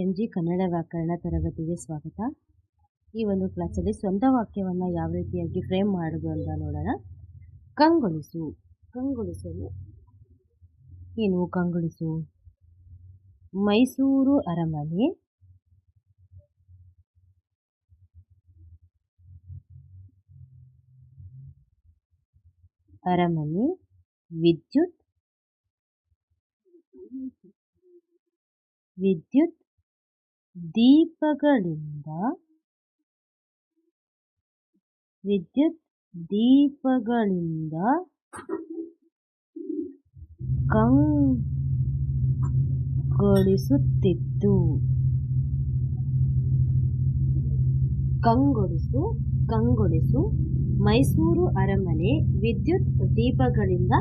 M G Kannada ವ್ಯಾಕರಣ ತರಗತಿಗೆ ಸ್ವಾಗತ. ಈ ಒಂದು ಕ್ಲಾಸಲ್ಲಿ ಸ್ವಂತ ವಾಕ್ಯವನ್ನು ಯಾವ ರೀತಿಯಾಗಿ ಫ್ರೇಮ್ ಮಾಡೋದು ಅಂತ ನೋಡೋಣ. ಕಂಗೊಳಿಸು. ಕಂಗೊಳಿಸಲು ಏನು ಕಂಗೊಳಿಸು? ಮೈಸೂರು ಅರಮನೆ. ಅರಮನೆ, ವಿದ್ಯುತ್. ವಿದ್ಯುತ್. ದೀಪಗಳಿಂದ ವಿದ್ಯುತ್ ದೀಪಗಳಿಂದ ಕಂಗೊಳಿಸುತ್ತಿತ್ತು. ಕಂಗೊಳಿಸು ಕಂಗೊಳಿಸು. ಮೈಸೂರು ಅರಮನೆ ವಿದ್ಯುತ್ ದೀಪಗಳಿಂದ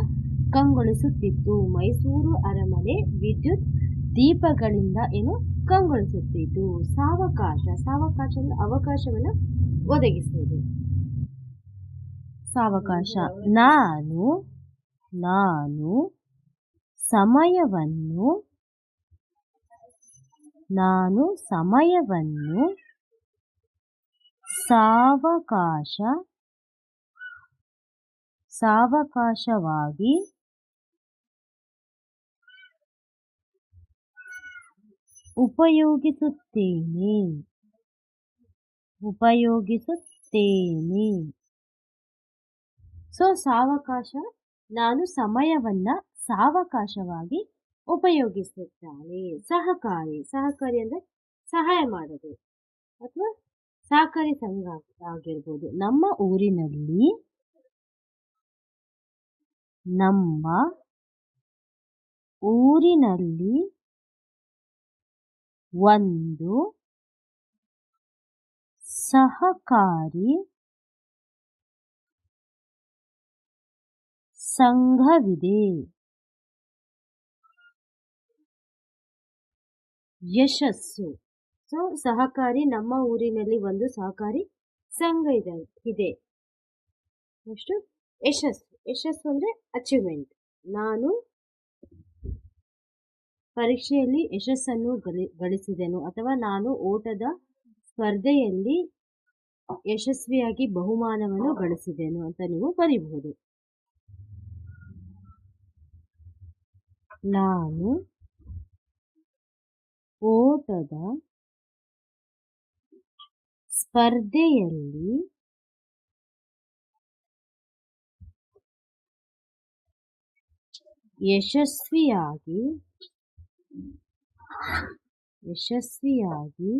ಕಂಗೊಳಿಸುತ್ತಿತ್ತು. ಮೈಸೂರು ಅರಮನೆ ವಿದ್ಯುತ್ ದೀಪಗಳಿಂದ ಏನು ಕಂಗೊಳಿಸುತ್ತಿದ್ದು, ಸಾವಕಾಶ ಸಾವಕಾಶ ಅಂದ್ರೆ ಅವಕಾಶವನ್ನು ಒದಗಿಸುವುದು. ಸಾವಕಾಶ. ನಾನು ನಾನು ಸಮಯವನ್ನು ನಾನು ಸಮಯವನ್ನು ಸಾವಕಾಶ, ಸಾವಕಾಶವಾಗಿ ಉಪಯೋಗಿಸುತ್ತೇನೆ. ಉಪಯೋಗಿಸುತ್ತೇನೆ. ಸೊ, ಸಾವಕಾಶ, ನಾನು ಸಮಯವನ್ನ ಸಾವಕಾಶವಾಗಿ ಉಪಯೋಗಿಸುತ್ತಾನೆ. ಸಹಕಾರಿ ಸಹಕಾರಿ ಅಂದರೆ ಸಹಾಯ ಮಾಡೋದು ಅಥವಾ ಸಹಕಾರಿ ಸಂಘ ಆಗಿರ್ಬೋದು. ನಮ್ಮ ಊರಿನಲ್ಲಿ ನಮ್ಮ ಊರಿನಲ್ಲಿ ಒಂದು ಸಹಕಾರಿ ಸಂಘವಿದೆ. ಯಶಸ್ಸು. ಸೊ, ಸಹಕಾರಿ ನಮ್ಮ ಊರಿನಲ್ಲಿ ಒಂದು ಸಹಕಾರಿ ಸಂಘ ಇದೆ ಇದೆ. ನೆಕ್ಸ್ಟ್, ಯಶಸ್ಸು. ಯಶಸ್ಸು ಅಂದರೆ ಅಚೀವ್ಮೆಂಟ್ ನಾನು ಪರೀಕ್ಷೆಯಲ್ಲಿ ಯಶಸ್ಸನ್ನು ಗಳಿ ಗಳಿಸಿದೆನು. ಅಥವಾ ನಾನು ಓಟದ ಸ್ಪರ್ಧೆಯಲ್ಲಿ ಯಶಸ್ವಿಯಾಗಿ ಬಹುಮಾನವನ್ನು ಗಳಿಸಿದೆನು ಅಂತ ನೀವು ಬರೀಬಹುದು. ನಾನು ಓಟದ ಸ್ಪರ್ಧೆಯಲ್ಲಿ ಯಶಸ್ವಿಯಾಗಿ ಯಶಸ್ವಿಯಾಗಿ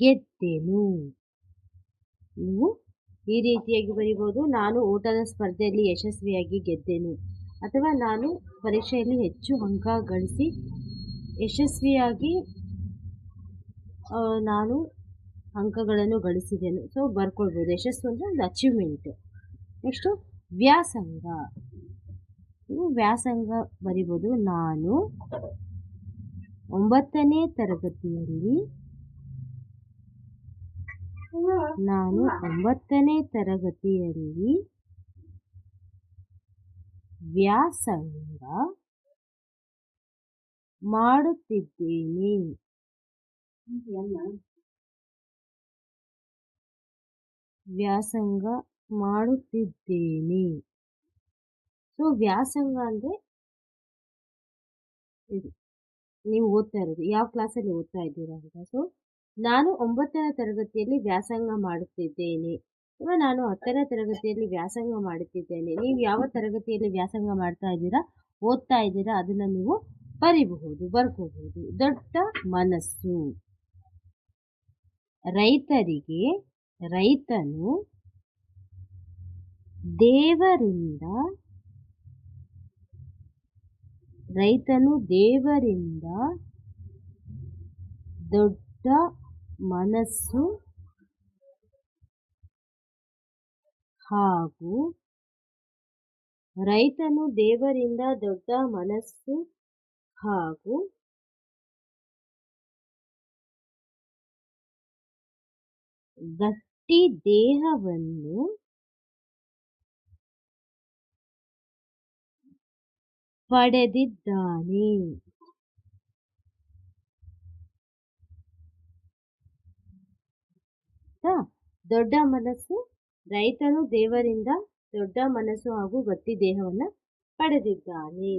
ಗೆದ್ದೆನು. ನೀವು ಈ ರೀತಿಯಾಗಿ ಬರೀಬಹುದು ನಾನು ಓಟದ ಸ್ಪರ್ಧೆಯಲ್ಲಿ ಯಶಸ್ವಿಯಾಗಿ ಗೆದ್ದೆನು. ಅಥವಾ ನಾನು ಪರೀಕ್ಷೆಯಲ್ಲಿ ಹೆಚ್ಚು ಅಂಕ ಗಳಿಸಿ ಯಶಸ್ವಿಯಾಗಿ ನಾನು ಅಂಕಗಳನ್ನು ಗಳಿಸಿದೆನು. ಸೊ ಬರ್ಕೊಳ್ಬೋದು. ಯಶಸ್ವಿ ಅಂದರೆ ಒಂದು ಅಚೀವ್ಮೆಂಟ್ ನೆಕ್ಸ್ಟು ವ್ಯಾಸಂಗ. ವ್ಯಾಸಂಗ ಬರಿಬೋದು ನಾನು. ಒಂಬತ್ತನೇ ತರಗತಿಯಲ್ಲಿ ನಾನು ಒಂಬತ್ತನೇ ತರಗತಿಯಲ್ಲಿ ವ್ಯಾಸಂಗ ಮಾಡುತ್ತಿದ್ದೇನೆ. ವ್ಯಾಸಂಗ ಮಾಡುತ್ತಿದ್ದೇನೆ. ಸೊ ವ್ಯಾಸಂಗ ಅಂದರೆ ಇದು, ನೀವು ಓದ್ತಾ ಇರೋದು, ಯಾವ ಕ್ಲಾಸಲ್ಲಿ ಓದ್ತಾ ಇದ್ದೀರಾ ಅಂತ. ಸೊ ನಾನು ಒಂಬತ್ತನೇ ತರಗತಿಯಲ್ಲಿ ವ್ಯಾಸಂಗ ಮಾಡುತ್ತಿದ್ದೇನೆ. ಅಥವಾ ನಾನು ಹತ್ತನೇ ತರಗತಿಯಲ್ಲಿ ವ್ಯಾಸಂಗ ಮಾಡುತ್ತಿದ್ದೇನೆ. ನೀವು ಯಾವ ತರಗತಿಯಲ್ಲಿ ವ್ಯಾಸಂಗ ಮಾಡ್ತಾ ಇದ್ದೀರಾ, ಓದ್ತಾ ಇದ್ದೀರಾ, ಅದನ್ನು ನೀವು ಬರಿಬಹುದು, ಬರ್ಕೋಬಹುದು. ದೊಡ್ಡ ಮನಸ್ಸು. ರೈತರಿಗೆ, ರೈತನು ದೇವರಿಂದ ರೈತನು ದೇವರಿಂದ ದೊಡ್ಡ ಮನಸ್ಸು ಹಾಗೂ ರೈತನು ದೇವರಿಂದ ದೊಡ್ಡ ಮನಸ್ಸು ಹಾಗೂ ಗಟ್ಟಿ ದೇಹವನ್ನು ಪಡೆದಿದ್ದಾನೆ. ದೊಡ್ಡ ಮನಸ್ಸು ರೈತನು ದೇವರಿಂದ ದೊಡ್ಡ ಮನಸ್ಸು ಹಾಗೂ ಗಟ್ಟಿ ದೇಹವನ್ನ ಪಡೆದಿದ್ದಾನೆ.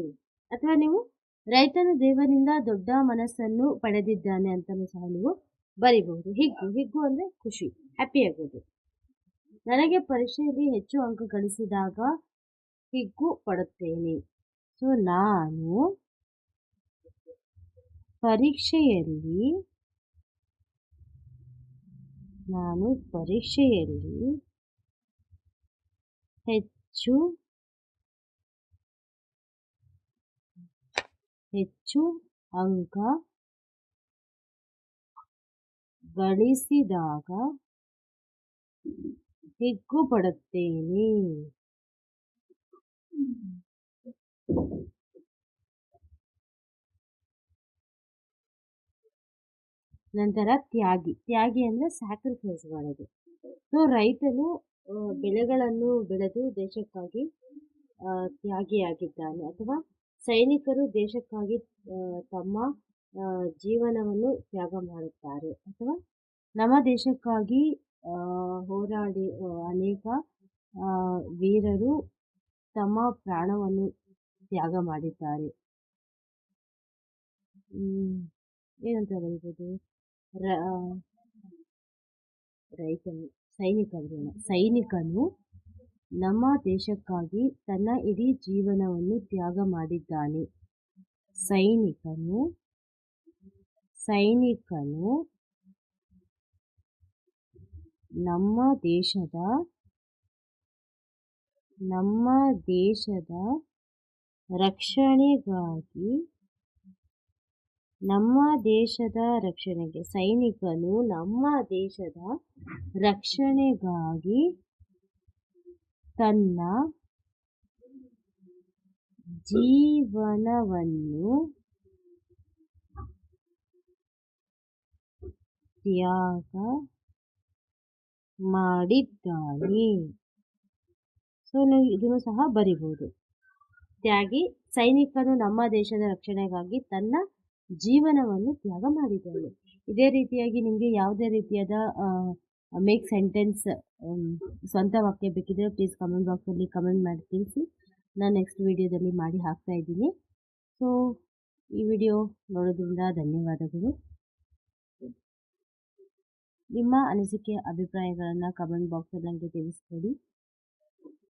ಅಥವಾ ನೀವು ರೈತನು ದೇವರಿಂದ ದೊಡ್ಡ ಮನಸ್ಸನ್ನು ಪಡೆದಿದ್ದಾನೆ ಅಂತಲೂ ಸಹ ನೀವು ಬರಿಬಹುದು. ಹಿಗ್ಗು ಹಿಗ್ಗು ಅಂದ್ರೆ ಖುಷಿ ಹ್ಯಾಪಿ ಆಗೋದು. ನನಗೆ ಪರೀಕ್ಷೆಯಲ್ಲಿ ಹೆಚ್ಚು ಅಂಕ ಗಳಿಸಿದಾಗ ಹಿಗ್ಗು ಪಡುತ್ತೇನೆ. ಸೊ ನಾನು ಪರೀಕ್ಷೆಯಲ್ಲಿ ನಾನು ಪರೀಕ್ಷೆಯಲ್ಲಿ ಹೆಚ್ಚು ಹೆಚ್ಚು ಅಂಕ ಗಳಿಸಿದಾಗ ಹಿಗ್ಗು ಪಡುತ್ತೇನೆ ನಂತರ ತ್ಯಾಗಿ. ತ್ಯಾಗಿ ಅಂದರೆ ಸ್ಯಾಕ್ರಿಫೈಸ್ ಮಾಡೋದು. ಸೊ ರೈತನು ಬೆಳೆಗಳನ್ನು ಬೆಳೆದು ದೇಶಕ್ಕಾಗಿ ತ್ಯಾಗಿಯಾಗಿದ್ದಾನೆ. ಅಥವಾ ಸೈನಿಕರು ದೇಶಕ್ಕಾಗಿ ತಮ್ಮ ಜೀವನವನ್ನು ತ್ಯಾಗ ಮಾಡುತ್ತಾರೆ. ಅಥವಾ ನಮ್ಮ ದೇಶಕ್ಕಾಗಿ ಹೋರಾಡಿ ಅನೇಕ ವೀರರು ತಮ್ಮ ಪ್ರಾಣವನ್ನು ತ್ಯಾಗ ಮಾಡಿದ್ದಾರೆ. ಏನಂತ ಬರೀಬೋದು ರ ರೈತನು ಸೈನಿಕನು ನಮ್ಮ ದೇಶಕ್ಕಾಗಿ ತನ್ನ ಇಡೀ ಜೀವನವನ್ನು ತ್ಯಾಗ ಮಾಡಿದ್ದಾನೆ. ಸೈನಿಕನು ಸೈನಿಕನು ನಮ್ಮ ದೇಶದ ನಮ್ಮ ದೇಶದ ರಕ್ಷಣೆಗಾಗಿ ನಮ್ಮ ದೇಶದ ರಕ್ಷಣೆಗೆ ಸೈನಿಕನು ನಮ್ಮ ದೇಶದ ರಕ್ಷಣೆಗಾಗಿ ತನ್ನ ಜೀವನವನ್ನು ತ್ಯಾಗ ಮಾಡಿದ್ದಾನೆ. ಸೊ ನೀವು ಇದನ್ನು ಸಹ ಬರಿಬೋದು. ತ್ಯಾಗಿ ಸೈನಿಕನು ನಮ್ಮ ದೇಶದ ರಕ್ಷಣೆಗಾಗಿ ತನ್ನ ಜೀವನವನ್ನು ತ್ಯಾಗ ಮಾಡಿದ್ದಾನೆ. ಇದೇ ರೀತಿಯಾಗಿ ನಿಮಗೆ ಯಾವುದೇ ರೀತಿಯಾದ ಮೇಕ್ ಸೆಂಟೆನ್ಸ್ ಸ್ವಂತ ವಾಕ್ಯ ಬೇಕಿದ್ರೆ ಪ್ಲೀಸ್ ಕಮೆಂಟ್ ಬಾಕ್ಸಲ್ಲಿ ಕಮೆಂಟ್ ಮಾಡಿ ತಿಳಿಸಿ. ನಾನು ನೆಕ್ಸ್ಟ್ ವಿಡಿಯೋದಲ್ಲಿ ಮಾಡಿ ಹಾಕ್ತಾ ಇದ್ದೀನಿ. ಸೊ ಈ ವಿಡಿಯೋ ನೋಡೋದ್ರಿಂದ ಧನ್ಯವಾದಗಳು. ನಿಮ್ಮ ಅನಿಸಿಕೆ, ಅಭಿಪ್ರಾಯಗಳನ್ನು ಕಮೆಂಟ್ ಬಾಕ್ಸಲ್ಲಿ ನನಗೆ ತಿಳಿಸ್ಕೊಡಿ.